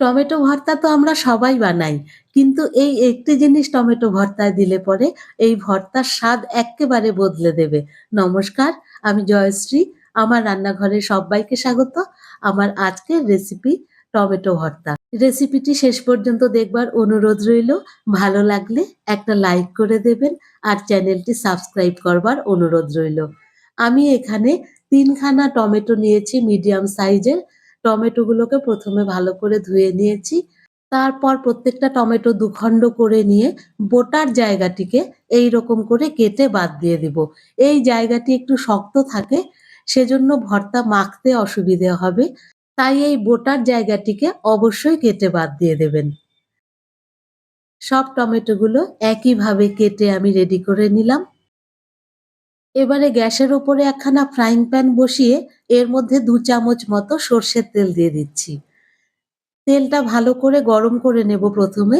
Tomato ভর্তা তো আমরা সবাই বানাই। কিন্তু এই একটি জিনিস টমেটো ভর্তায় দিলে পরে এই ভর্তার স্বাদ এক্কেবারে বদলে দেবে। নমস্কার, আমি জয়শ্রী। আমার রান্নাঘরে সব্বাইকে স্বাগত। আমার আজকের রেসিপি টমেটো ভর্তা। রেসিপিটি শেষ পর্যন্ত দেখবার অনুরোধ রইল। ভালো লাগলে একটা লাইক করে দেবেন আর চ্যানেলটি সাবস্ক্রাইব করবার অনুরোধ রইল। আমি এখানে তিনখানা টমেটো নিয়েছি মিডিয়াম সাইজের। টমেটোগুলোকে প্রথমে ভালো করে ধুয়ে নিয়েছি। তারপর প্রত্যেকটা টমেটো দুখণ্ড করে নিয়ে বোটার জায়গাটিকে এইরকম করে কেটে বাদ দিয়ে দিব। এই জায়গাটি একটু শক্ত থাকে, সেজন্য ভর্তা মাখতে অসুবিধে হবে। তাই এই বোটার জায়গাটিকে অবশ্যই কেটে বাদ দিয়ে দেবেন। সব টমেটোগুলো একইভাবে কেটে আমি রেডি করে নিলাম। এবারে গ্যাসের ওপরে একখানা ফ্রাইং প্যান বসিয়ে এর মধ্যে দু চামচ মতো সর্ষের তেল দিয়ে দিচ্ছি। তেলটা ভালো করে গরম করে নেব প্রথমে।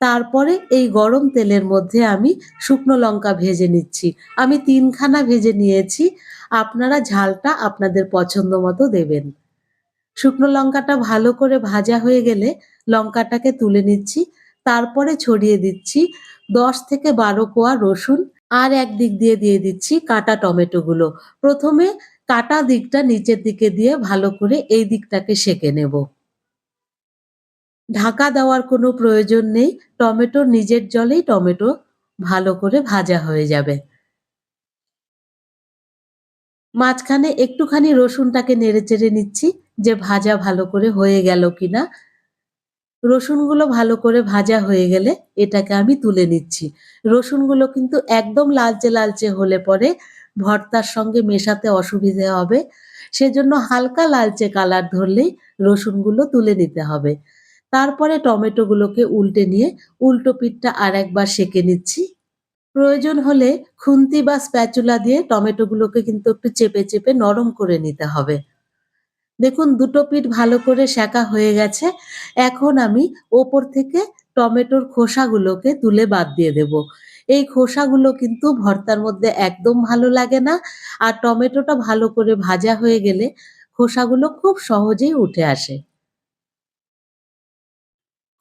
তারপরে এই গরম তেলের মধ্যে আমি শুকনো লঙ্কা ভেজে নিচ্ছি। আমি তিনখানা ভেজে নিয়েছি। আপনারা ঝালটা আপনাদের পছন্দ মতো দেবেন। শুকনো লঙ্কাটা ভালো করে ভাজা হয়ে গেলে লঙ্কাটাকে তুলে নিচ্ছি। তারপরে ছড়িয়ে দিচ্ছি ১০ থেকে ১২ কোয়া রসুন আর একদিক দিয়ে দিয়ে দিচ্ছি কাটা টমেটোগুলো। প্রথমে কাটা দিকটা নিচের দিকে দিয়ে ভালো করে এই দিকটাকে সেঁকে নেব। ঢাকা দেওয়ার কোনো প্রয়োজন নেই। টমেটোর নিজের জলেই টমেটো ভালো করে ভাজা হয়ে যাবে। মাঝখানে একটুখানি রসুনটাকে নেড়ে চেড়ে নিচ্ছি যে ভাজা ভালো করে হয়ে গেল কিনা। রসুনগুলো ভালো করে ভাজা হয়ে গেলে এটাকে আমি তুলে নিচ্ছি। রসুনগুলো কিন্তু একদম লালচে, লালচে হলে পরে ভর্তার সঙ্গে মেশাতে অসুবিধে হবে। সেজন্য হালকা লালচে কালার ধরলেই রসুনগুলো তুলে নিতে হবে। তারপরে টমেটোগুলোকে উল্টে নিয়ে উল্টো পিঠটা আর একবার সেঁকে নিচ্ছি। প্রয়োজন হলে খুন্তি বা স্প্যাচুলা দিয়ে টমেটোগুলোকে কিন্তু একটু চেপে, চেপে নরম করে নিতে হবে। দেখুন দুটো পিঠ ভালো করে সেঁকা হয়ে গেছে। এখন আমি ওপর থেকে টমেটোর খোসাগুলোকে তুলে বাদ দিয়ে দেব। এই খোসাগুলো কিন্তু ভর্তার মধ্যে একদম ভালো লাগে না। আর টমেটোটা ভালো করে ভাজা হয়ে গেলে খোসাগুলো খুব সহজেই উঠে আসে।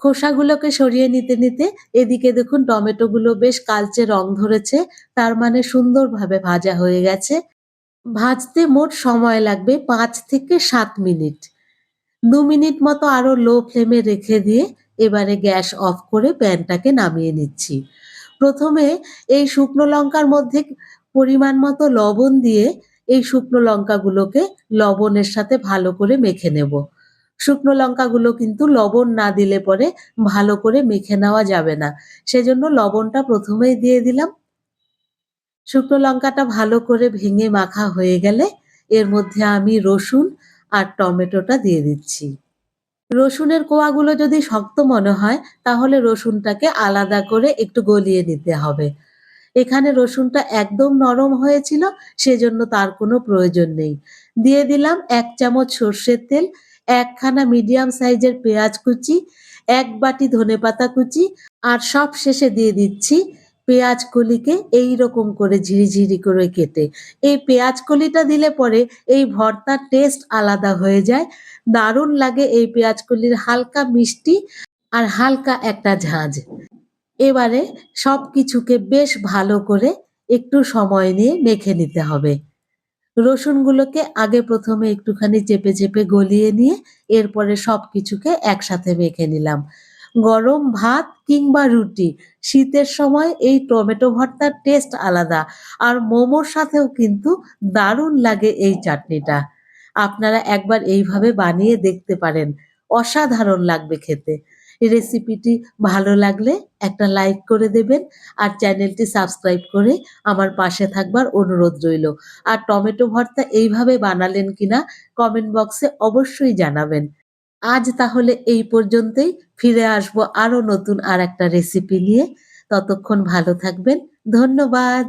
খোসাগুলোকে সরিয়ে নিতে, নিতে এদিকে দেখুন টমেটোগুলো বেশ কালচে রং ধরেছে। তার মানে সুন্দরভাবে ভাজা হয়ে গেছে। ভাজতে মোট সময় লাগবে পাঁচ থেকে সাত মিনিট। দু মিনিট মতো আরও লো ফ্লেমে রেখে দিয়ে এবারে গ্যাস অফ করে প্যানটাকে নামিয়ে নিচ্ছি। প্রথমে এই শুকনো লঙ্কার মধ্যে পরিমাণ মতো লবণ দিয়ে এই শুকনো লঙ্কাগুলোকে লবণের সাথে ভালো করে মেখে নেব। শুকনো লঙ্কাগুলো কিন্তু লবণ না দিলে পরে ভালো করে মেখে নেওয়া যাবে না। সেজন্য লবণটা প্রথমেই দিয়ে দিলাম। শুকনো লঙ্কাটা ভালো করে ভেঙে মাখা হয়ে গেলে এর মধ্যে আমি রসুন আর টমেটোটা দিয়ে দিচ্ছি। রসুনের কোয়াগুলো যদি শক্ত মনে হয় তাহলে রসুনটাকে আলাদা করে একটু গলিয়ে নিতে হবে। এখানে রসুনটা একদম নরম হয়েছিল সেজন্য তার কোনো প্রয়োজন নেই। দিয়ে দিলাম এক চামচ সর্ষের তেল, একখানা মিডিয়াম সাইজের পেঁয়াজ কুচি, এক বাটি ধনেপাতা কুচি আর সব শেষে দিয়ে দিচ্ছি পেঁয়াজ কলিকে এইরকম করে ঝিরিঝিরি করে কেটে। এই পেঁয়াজ কলিটা দিলে পরে এই ভর্তার টেস্ট আলাদা হয়ে যায়। দারুণ লাগে এই পেঁয়াজ কলির হালকা মিষ্টি আর হালকা একটা ঝাঁঝ। এবারে সবকিছুকে বেশ ভালো করে একটু সময় নিয়ে মেখে নিতে হবে। রসুনগুলোকে আগে প্রথমে একটুখানি চেপে, চেপে গলিয়ে নিয়ে এরপরে সবকিছুকে একসাথে মেখে নিলাম। গরম ভাত কিংবা রুটি শীতের সময় এই টমেটো ভর্তার টেস্ট আলাদা। আর মোমোর সাথেও কিন্তু দারুণ লাগে এই চাটনিটা। আপনারা একবার এইভাবে বানিয়ে দেখতে পারেন। অসাধারণ লাগবে খেতে। রেসিপিটি ভালো লাগলে একটা লাইক করে দেবেন আর চ্যানেলটি সাবস্ক্রাইব করে আমার পাশে থাকবার অনুরোধ রইল। আর টমেটো ভর্তা এইভাবে বানালেন কিনা কমেন্ট বক্সে অবশ্যই জানাবেন। আজ তাহলে এই পর্যন্তই। ফিরে আসব আরও নতুন আর একটা রেসিপি নিয়ে। ততক্ষণ ভালো থাকবেন। ধন্যবাদ।